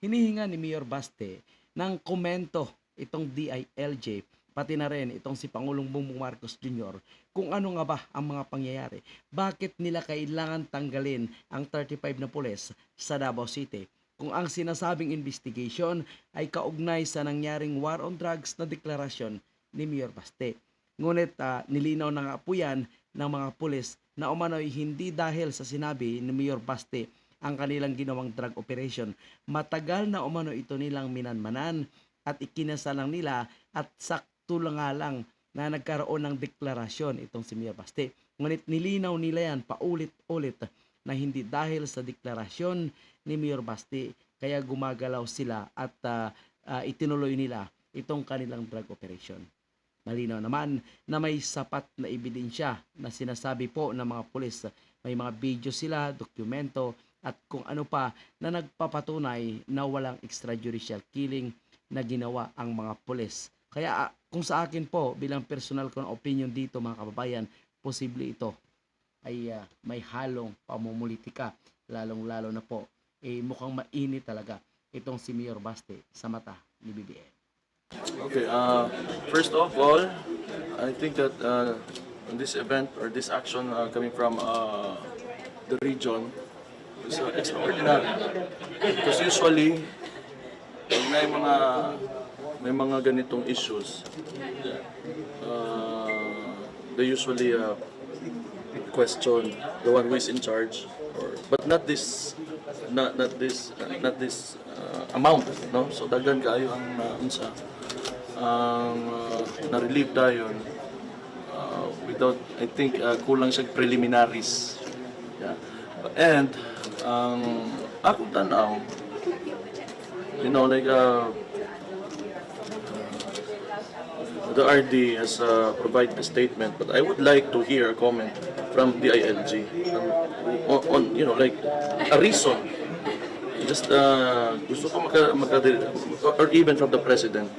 hinihinga ni Mayor Baste ng komento itong DILG pati na rin itong si Pangulong Bongbong Marcos Jr. kung ano nga ba ang mga pangyayari. Bakit nila kailangan tanggalin ang 35 na pulis sa Davao City? Kung ang sinasabing investigation ay kaugnay sa nangyaring war on drugs na deklarasyon ni Mayor Baste. Ngunit ah, nilinaw na nga po yan ng mga pulis na umano'y hindi dahil sa sinabi ni Mayor Baste ang kanilang ginawang drug operation. Matagal na umano ito nilang minanmanan at ikinasalang nila at sakto lang nga lang na nagkaroon ng deklarasyon itong si Mayor Baste. Ngunit nilinaw nila yan paulit-ulit na hindi dahil sa deklarasyon ni Mayor Baste kaya gumagalaw sila at ah, ah, itinuloy nila itong kanilang drug operation. Malinaw naman na may sapat na ebidensya na sinasabi po ng mga pulis. May mga video sila, dokumento, at kung ano pa na nagpapatunay na walang extrajudicial killing na ginawa ang mga pulis. Kaya ah, kung sa akin po, bilang personal ko opinion dito mga kababayan, posible ito ay ah, may halong pamumulitika, lalong-lalo na po, eh mukhang mainit talaga itong si Mayor Baste sa mata ni BBM. Okay, uh, first of all, I think that uh, this event or this action uh, coming from uh, the region is uh, extraordinary. Because usually, may mga may mga ganitong issues, uh, they usually uh, question the one who is in charge, or, but not this, not not this, not this uh, amount, no? So daghan kaayo ang uh, unsa ang uh, na-relieve tayo uh, without, I think, uh, kulang siya preliminaries. Yeah. And, ang akong tanaw, you know, like, uh, the RD has uh, provided a statement, but I would like to hear a comment from the ILG um, on, on, you know, like, a reason. Just, uh, gusto ko maka, maka, or even from the President.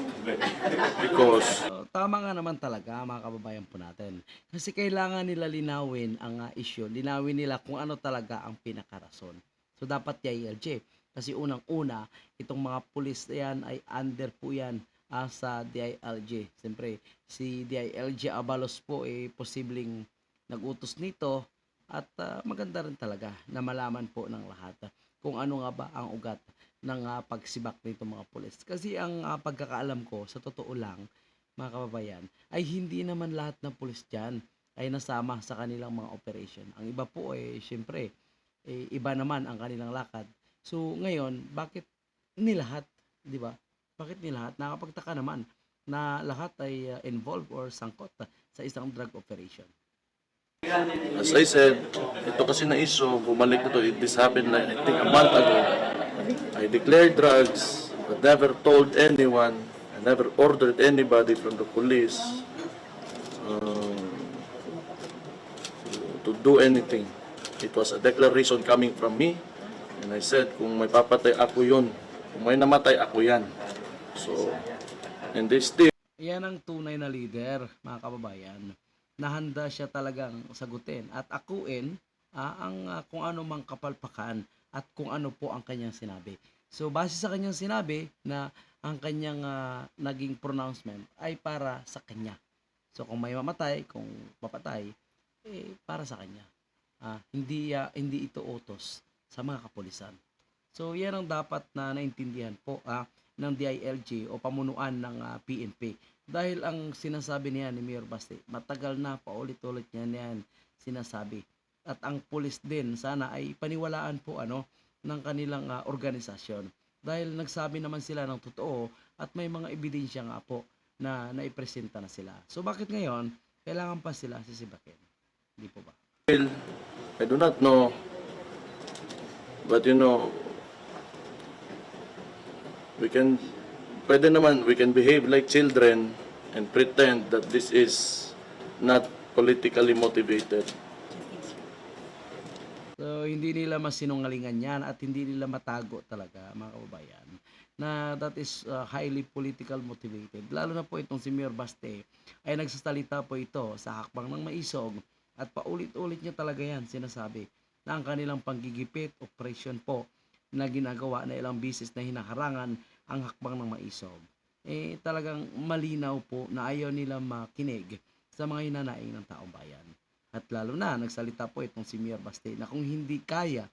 Because tama nga naman talaga mga kababayan po natin. Kasi kailangan nila linawin ang ah, issue. Linawin nila kung ano talaga ang pinakarason. So dapat DILG. Kasi unang-una, itong mga pulis yan ay under po yan ah, sa DILG. Siyempre, si DILG Abalos po eh posibleng nagutos nito at ah, maganda rin talaga na malaman po ng lahat ah, kung ano nga ba ang ugat ng ah, pagsibak nito mga pulis. Kasi ang ah, pagkakaalam ko, sa totoo lang, mga kababayan, ay hindi naman lahat ng pulis dyan ay nasama sa kanilang mga operation. Ang iba po ay, syempre, eh, iba naman ang kanilang lakad. So, ngayon, bakit nilahat, di ba? Bakit nilahat? Nakapagtaka naman na lahat ay ah, involved or sangkot sa isang drug operation. As I said, ito kasi na issue, bumalik na to, it- this happened like, I think a month ago. I declared drugs, but never told anyone, I never ordered anybody from the police um, to do anything. It was a declaration coming from me, and I said, kung may papatay ako yun, kung may namatay ako yan. So, and they still Yan ang tunay na leader, mga kababayan, na handa siya talagang sagutin at akuin ah, ang ah, kung ano mang kapalpakan at kung ano po ang kanyang sinabi. So base sa kanyang sinabi na ang kanyang ah, naging pronouncement ay para sa kanya. So kung may mamatay, kung papatay, eh para sa kanya. Ah, hindi ah, hindi ito utos sa mga kapulisan. So yan ang dapat na naintindihan po ah, ng DILG o pamunuan ng ah, PNP. Dahil ang sinasabi niya ni Mayor Baste, matagal na paulit-ulit niya niyan sinasabi. At ang pulis din sana ay paniwalaan po ano ng kanilang ah, organisasyon. Dahil nagsabi naman sila ng totoo at may mga ebidensya nga po na naipresenta na sila. So bakit ngayon kailangan pa sila sisibakin? Hindi po ba? I do not know, but you know, we can, pwede naman, we can behave like children and pretend that this is not politically motivated. Hindi nila masinungalingan yan at hindi nila matago talaga, mga kababayan, na that is uh, highly political motivated. Lalo na po itong si Mayor Baste ay nagsasalita po ito sa hakbang ng maisog at paulit-ulit niya talaga yan sinasabi na ang kanilang panggigipit, operation po na ginagawa na ilang bisis na hinaharangan ang hakbang ng maisob. Eh talagang malinaw po na ayaw nila makinig sa mga hinanaing ng taong bayan. At lalo na nagsalita po itong si Mayor Baste na kung hindi kaya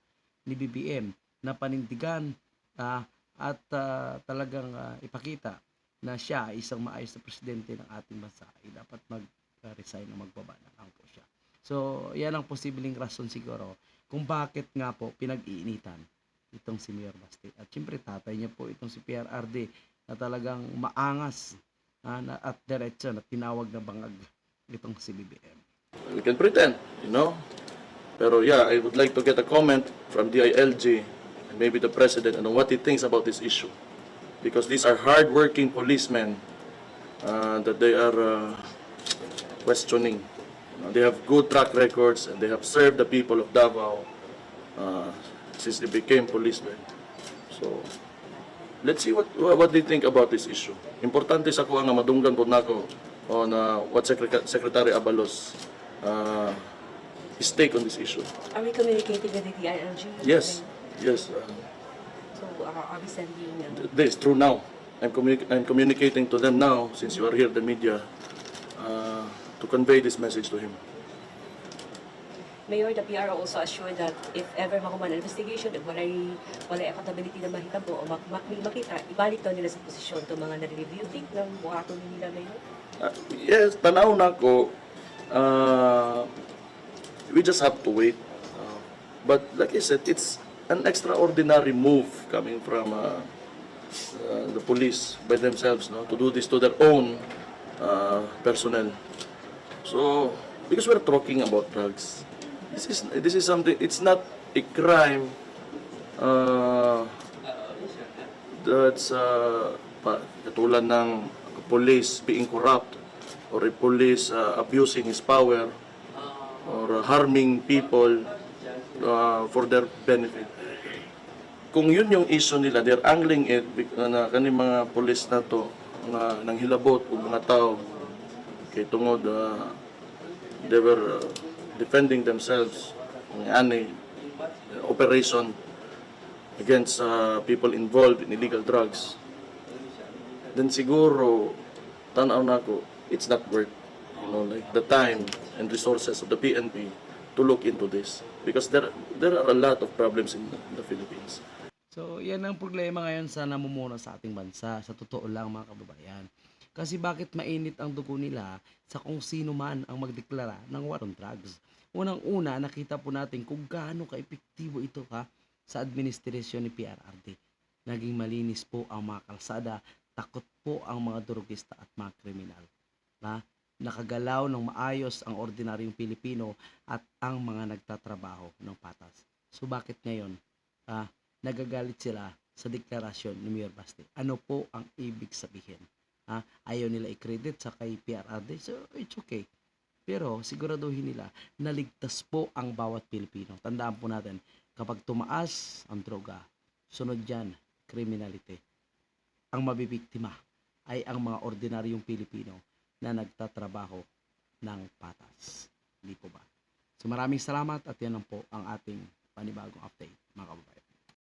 ni BBM na panindigan ah, at ah, talagang ah, ipakita na siya ay isang maayos na presidente ng ating bansa ay dapat mag-resign o magbaba na lang po siya. So, yan ang posibleng rason siguro kung bakit nga po pinag-iinitan itong si Mayor Basti. At syempre tatay niya po itong si PRRD na talagang maangas ah, na, at diretso na tinawag na bangag itong si BBM. We can pretend, you know. Pero yeah, I would like to get a comment from DILG and maybe the president on what he thinks about this issue. Because these are hard-working policemen uh, that they are uh, questioning. You know, they have good track records and they have served the people of Davao uh, since they became policemen. So, let's see what what they think about this issue. Importante sa kuha nga madunggan po nako on uh, what Secretary, Abalos uh, his take on this issue. Are we communicating with the DILG? Yes, yes. Uh, So uh, are we sending, uh, this true now. I'm, communi- I'm communicating to them now, since you are here, the media, uh, to convey this message to him. Mayor, the PRO also assured that if ever makuman ang investigation, if walay, walay accountability na mahitabo o mak mak makita, ibalik daw nila sa posisyon itong mga nare-review. Think ng buhaton nila, Mayor? Uh, yes, tanaw na ko. Uh, we just have to wait. Uh, but like I said, it's an extraordinary move coming from uh, uh, the police by themselves no, to do this to their own uh, personnel. So, because we're talking about drugs, this is this is something. It's not a crime. Uh, that's uh, pa, katulad ng police being corrupt or a police uh, abusing his power or harming people uh, for their benefit. Kung yun yung issue nila, they're angling it uh, na kani mga police na to nga nang hilabot o mga tao kay tungod uh, they were uh, defending themselves ng ani uh, operation against uh, people involved in illegal drugs then siguro tanaw na ako it's not worth you know like the time and resources of the PNP to look into this because there there are a lot of problems in the, in the Philippines So, yan ang problema ngayon sa namumuno sa ating bansa. Sa totoo lang mga kababayan. Kasi bakit mainit ang dugo nila sa kung sino man ang magdeklara ng war on drugs. Unang-una, nakita po natin kung gaano ka-epektibo ito ka sa administrasyon ni PRRD. Naging malinis po ang mga kalsada, takot po ang mga drogista at mga kriminal. Na nakagalaw ng maayos ang ordinaryong Pilipino at ang mga nagtatrabaho ng patas. So bakit ngayon? Ah, nagagalit sila sa deklarasyon ni Mayor Basti. Ano po ang ibig sabihin? Ha? Ayaw nila i-credit sa kay PRRD, so it's okay. Pero siguraduhin nila na ligtas po ang bawat Pilipino. Tandaan po natin, kapag tumaas ang droga, sunod dyan, criminality. Ang mabibiktima ay ang mga ordinaryong Pilipino na nagtatrabaho ng patas. Hindi po ba? So maraming salamat at yan lang po ang ating panibagong update, mga kababayan.